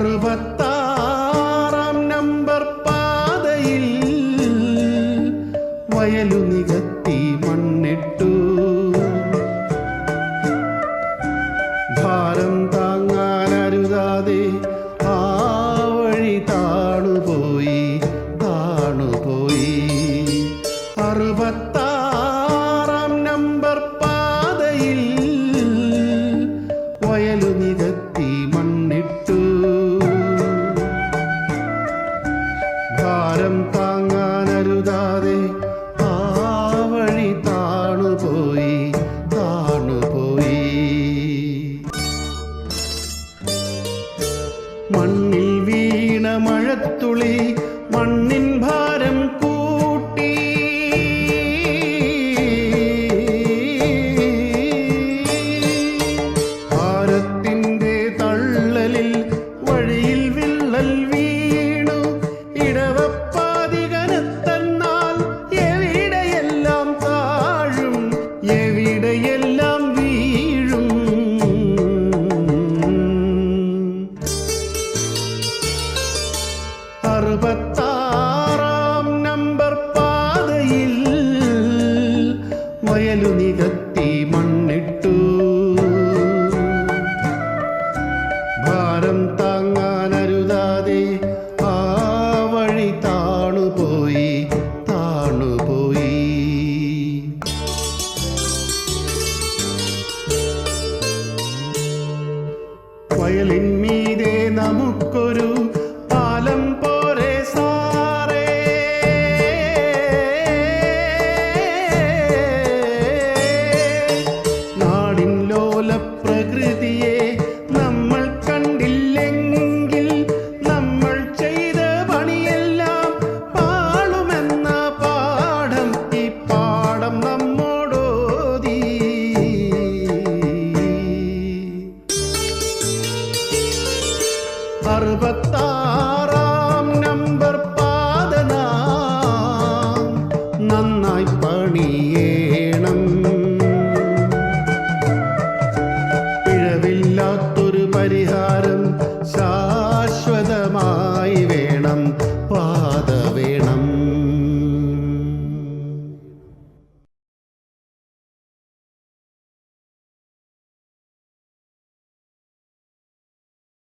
അറുപത്താറാം number പാതയിൽ വയലു നികത്തി മണ്ണിട്ടു. ഭാരം താങ്ങാൻ അരുതാതെ ആ അറുപത്താറാം നമ്പർ പാതയിൽ மண்ணின் അറുപത്താറാം നമ്പർ പാതയിൽ വയലു നികത്തി മണ്ണിട്ടു. ഭാരം താങ്ങാൻ അരുതാതെ ആ വഴി താണുപോയി താണുപോയി. വയലിൻ അറുപത്താറാം നമ്പർ പാതന. നന്നായി പണിയേണം. പിഴവില്ലാത്തൊരു പരിഹാരം സാ